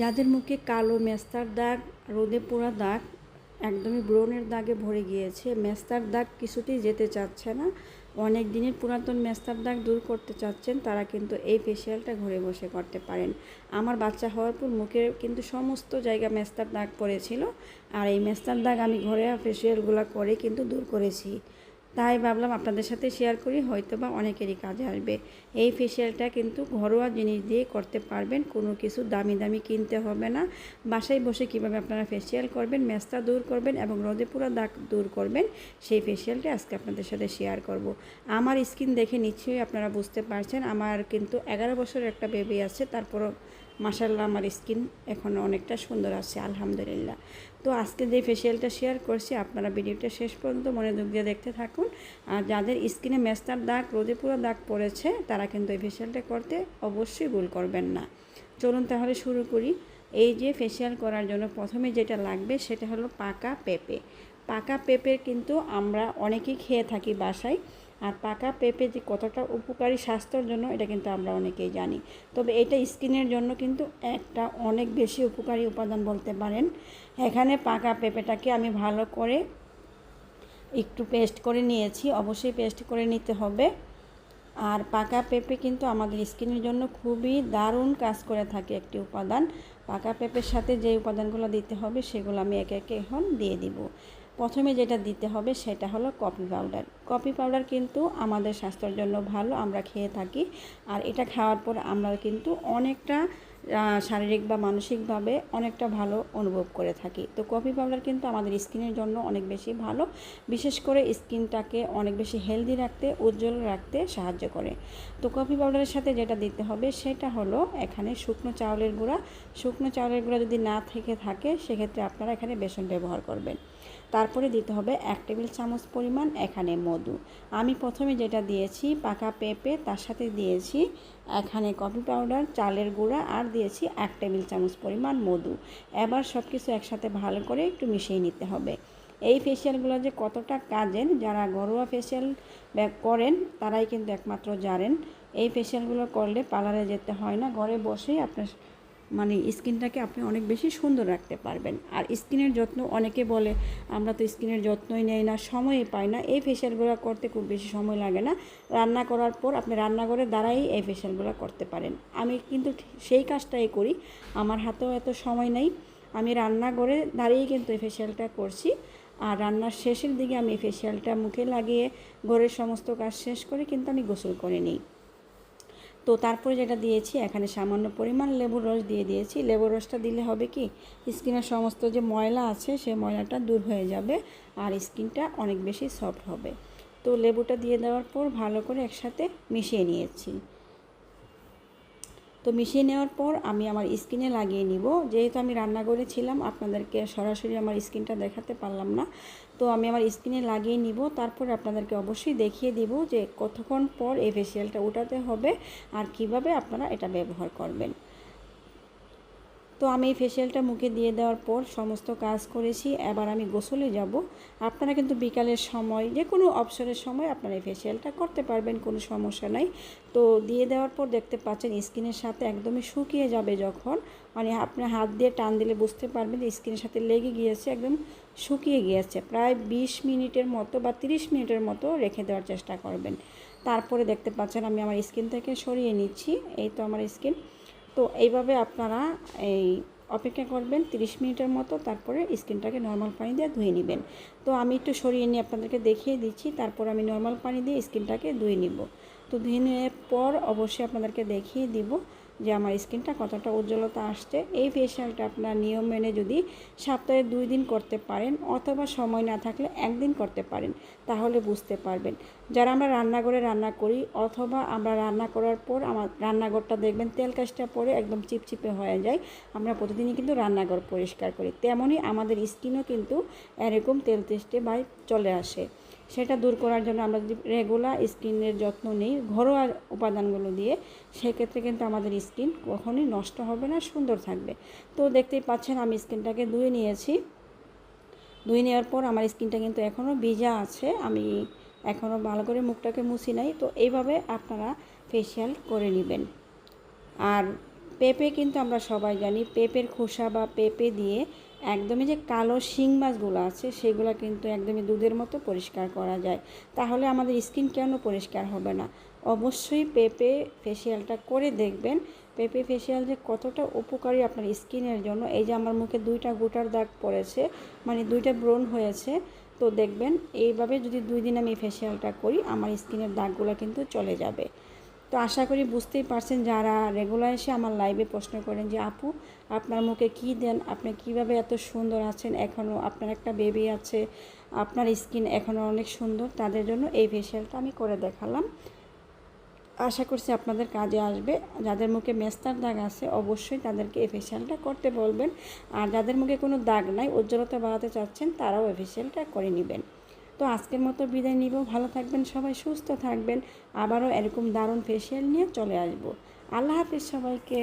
যাদের মুখে কালো মেস্তার দাগ, রোদে পোড়া দাগ, একদমই ব্রণের দাগে ভরে গিয়েছে। মেস্তার দাগ কিছুতেই যেতে চাচ্ছে না। অনেক দিনের পুরাতন মেস্তার দাগ দূর করতে চাচ্ছেন, তারা কিন্তু এই ফেসিয়ালটা ঘরে বসে করতে পারেন। আমার বাচ্চা হওয়ার পর মুখের কিন্তু সমস্ত জায়গা মেস্তার দাগ পড়েছিল। আর এই মেস্তার দাগ আমি ঘরে ফেসিয়ালগুলো করে কিন্তু দূর করেছি। তাই ভাবলাম আপনাদের সাথে শেয়ার করি হয়তো বা অনেকেরই কাজে আসবে এই ফেসিয়ালটা কিন্তু ঘরোয়া জিনিস দিয়ে করতে পারবেন, কোনো কিছু দামি দামি কিনতে হবে না বাসায় বসে কীভাবে আপনারা ফেসিয়াল করবেন মেস্তা দূর করবেন এবং রোদে পুরো দাগ দূর করবেন, সেই ফেসিয়ালটা আজকে আপনাদের সাথে শেয়ার করব। আমার স্কিন দেখে নিশ্চয়ই আপনারা বুঝতে পারছেন, আমার কিন্তু এগারো বছরের একটা বেবি আছে, তারপরও মাসাল্লাহ আমার স্কিন এখন অনেকটা সুন্দর আছে, আলহামদুলিল্লাহ। তো আজকে যে ফেসিয়ালটা শেয়ার করছি, আপনারা ভিডিওটা শেষ পর্যন্ত মনে মনোযোগ দিয়ে দেখতে থাকুন। আর যাদের স্কিনে মেস্তার দাগ, রোদে পুরো দাগ পড়েছে, তারা কিন্তু এই ফেসিয়ালটা করতে অবশ্যই ভুল করবেন না। চলুন তাহলে শুরু করি। এই যে ফেসিয়াল করার জন্য প্রথমে যেটা লাগবে, সেটা হলো পাকা পেঁপে। পাকা পেঁপে কিন্তু আমরা অনেকেই খেয়ে থাকি বাসায়। আর পাকা পেঁপে যে কতটা উপকারী স্বাস্থ্যের জন্য, এটা কিন্তু আমরা অনেকেই জানি। তবে এটা স্কিনের জন্য কিন্তু একটা অনেক বেশি উপকারী উপাদান বলতে পারেন। এখানে পাকা পেঁপেটাকে আমি ভালো করে একটু পেস্ট করে নিয়েছি, অবশ্যই পেস্ট করে নিতে হবে। আর পাকা পেঁপে কিন্তু আমাদের স্কিনের জন্য খুবই দারুণ কাজ করে থাকে একটি উপাদান। পাকা পেঁপের সাথে যে উপাদানগুলো দিতে হবে, সেগুলো আমি একে একে এখন দিয়ে দিব। প্রথমে যেটা দিতে হবে সেটা হলো কফি পাউডার কফি পাউডার কিন্তু আমাদের স্বাস্থ্যের জন্য ভালো, আমরা খেয়ে থাকি। আর এটা খাওয়ার পর আমরা কিন্তু অনেকটা শারীরিক বা মানসিকভাবে অনেকটা ভালো অনুভব করে থাকি। তো কফি পাউডার কিন্তু আমাদের স্কিনের জন্য অনেক বেশি ভালো। বিশেষ করে স্কিনটাকে অনেক বেশি হেলদি রাখতে, উজ্জ্বল রাখতে সাহায্য করে। তো কফি পাউডারের সাথে যেটা দিতে হবে সেটা হলো এখানে শুকনো চাউলের গুঁড়া। শুকনো চাউলের গুঁড়া যদি না থেকে থাকে, সেক্ষেত্রে আপনারা এখানে বেসন ব্যবহার করবেন। তারপরে দিতে হবে এক টেবিল চামচ পরিমাণ এখানে মধু। আমি প্রথমে যেটা দিয়েছি পাকা পেঁপে, তার সাথে দিয়েছি এখানে কফি পাউডার চালের গুঁড়া আর দিয়েছি এক টেবিল চামচ পরিমাণ মধু। এবার সব কিছু একসাথে ভালো করে একটু মিশিয়ে নিতে হবে। এই ফেসিয়ালগুলো যে কতটা কাজের, যারা ঘরোয়া ফেসিয়াল করেন, তারাই কিন্তু একমাত্র জানেন। এই ফেসিয়ালগুলো করলে পার্লারে যেতে হয় না, ঘরে বসেই আপনার মানে স্কিনটাকে আপনি অনেক বেশি সুন্দর রাখতে পারবেন। আর স্কিনের যত্ন অনেকে বলে, আমরা তো স্কিনের যত্নই নেই না, সময়ই পাই না। এই ফেশিয়ালগুলো করতে খুব বেশি সময় লাগে না। রান্না করার পর আপনি রান্নাঘরে দ্বারাই এই ফেশিয়ালগুলো করতে পারেন। আমি কিন্তু সেই কাজটাই করি। আমার হাতেও এত সময় নেই। আমি রান্নাঘরে দাঁড়িয়েই কিন্তু এই ফেশিয়ালটা করছি। আর রান্নার শেষের দিকে আমি ফেশিয়ালটা মুখে লাগিয়ে ঘরের সমস্ত কাজ শেষ করে কিন্তু আমি গোসল করে নিই। তো তারপরে যেটা দিয়েছি, এখানে সামান্য পরিমাণ লেবুর রস দিয়ে দিয়েছি। লেবুর রসটা দিলে হবে কি, স্কিনের সমস্ত যে ময়লা আছে সেই ময়লাটা দূর হয়ে যাবে আর স্কিনটা অনেক বেশি সফট হবে। তো লেবুটা দিয়ে দেওয়ার পর ভালো করে একসাথে মিশিয়ে নিয়েছি। তো মিশিয়ে নেওয়ার পর আমি আমার স্কিনে লাগিয়ে নিব। যেহেতু আমি রান্না করেছিলাম, আপনাদেরকে সরাসরি আমার স্কিনটা দেখাতে পারলাম না। তো আমি আমার স্কিনে লাগিয়ে নিব। তারপর আপনাদেরকে অবশ্যই দেখিয়ে দিব যে কতক্ষণ পর এই ফেসিয়ালটা উঠাতে হবে আর কীভাবে আপনারা এটা ব্যবহার করবেন। তো আমি এই ফেসিয়ালটা মুখে দিয়ে দেওয়ার পর সমস্ত কাজ করেছি, এবার আমি গোসলে যাব। আপনারা কিন্তু বিকালের সময় যে কোনো অবসরের সময় আপনারা এই ফেসিয়ালটা করতে পারবেন, কোনো সমস্যা নাই। তো দিয়ে দেওয়ার পর দেখতে পাচ্ছেন স্কিনের সাথে একদমই শুকিয়ে যাবে যখন। মানে আপনি হাত দিয়ে টান দিলে বুঝতে পারবেন যে স্কিনের সাথে লেগে গিয়েছে, একদম শুকিয়ে গিয়েছে। প্রায় বিশ মিনিটের মতো বা তিরিশ মিনিটের মতো রেখে দেওয়ার চেষ্টা করবেন। তারপরে দেখতে পাচ্ছেন আমি আমার স্কিন থেকে সরিয়ে নিচ্ছি। এই তো আমার স্কিন। তো এইভাবে আপনারা এই অপেক্ষা করবেন 30 মিনিটের মতো, তারপরে স্কিনটাকে নর্মাল পানি দিয়ে ধুয়ে নেবেন। তো আমি একটু সরিয়ে নিয়ে আপনাদেরকে দেখিয়ে দিচ্ছি, তারপর আমি নর্মাল পানি দিয়ে স্কিনটাকে ধুয়ে নিব। তো ধুয়ে নেওয়ার পর অবশ্যই আপনাদেরকে দেখিয়ে দিব যে আমার স্কিনটা কতটা উজ্জ্বলতা আসছে, এই ফেশিয়ালটা আপনার নিয়ম মেনে যদি সপ্তাহে দুই দিন করতে পারেন অথবা সময় না থাকলে একদিন করতে পারেন, তাহলে বুঝতে পারবেন। যারা আমরা রান্নাঘরে রান্না করি অথবা আমরা রান্না করার পর আমার রান্নাঘরটা দেখবেন তেল কাজটা পরে একদম চিপচিপে হয়ে যায়, আমরা প্রতিদিনই কিন্তু রান্নাঘর পরিষ্কার করি। তেমনই আমাদের স্কিনও কিন্তু এরকম তেল তেস্টে বা চলে আসে। সেটা দূর করার জন্য আমরা যদি রেগুলার স্কিনের যত্ন নিই, ঘরোয়া উপাদানগুলো দিয়ে, সেক্ষেত্রে কিন্তু আমাদের স্কিন কখনোই নষ্ট হবে না, সুন্দর থাকবে। তো দেখতেই পাচ্ছেন আমি স্কিনটাকে ধুয়ে নিয়েছি। ধুয়ে নেওয়ার পর আমার স্কিনটা কিন্তু এখনও ভিজা আছে, আমি এখনও ভালো করে মুখটাকে মুছি নাই। তো এইভাবে আপনারা ফেসিয়াল করে নেবেন। আর পেঁপে কিন্তু আমরা সবাই জানি, পেঁপের খোসা বা পেঁপে দিয়ে একদমই যে কালো শিং মাছগুলো আছে, সেগুলো কিন্তু একদমই দুধের মতো পরিষ্কার করা যায়। তাহলে আমাদের স্কিন কেন পরিষ্কার হবে না? অবশ্যই পেঁপে ফেসিয়ালটা করে দেখবেন। পেঁপে ফেসিয়াল যে কতটা উপকারী আপনার স্কিনের জন্য। এই যে আমার মুখে দুইটা গোটার দাগ পড়েছে মানে দুইটা ব্রণ হয়েছে, তো দেখবেন এইভাবে যদি দুই দিন আমি ফেসিয়ালটা করি, আমার স্কিনের দাগগুলো কিন্তু চলে যাবে। তো আশা করি বুঝতেই পারছেন যারা রেগুলার এসে আমার লাইভে প্রশ্ন করেন যে, আপু, আপনার মুখে কি দেন? আপনি কীভাবে এত সুন্দর আছেন? এখনও আপনার একটা বেবি আছে, আপনার স্কিন এখনও অনেক সুন্দর। তাদের জন্য এই ফেসিয়ালটা আমি করে দেখালাম। আশা করছি আপনাদের কাজে আসবে। যাদের মুখে মেস্তার দাগ আছে, অবশ্যই তাদেরকে এই ফেসিয়ালটা করতে বলবেন। আর যাদের মুখে কোনো দাগ নাই, উজ্জ্বলতা বাড়াতে চাচ্ছেন, তারাও এই ফেসিয়ালটা করে নেবেন। তো আজকের মতো বিদায় নিব। ভালো থাকবেন সবাই, সুস্থ থাকবেন। আবারও এরকম দারুণ ফেসিয়াল নিয়ে চলে আসব। আল্লাহ হাফিজ সবাইকে।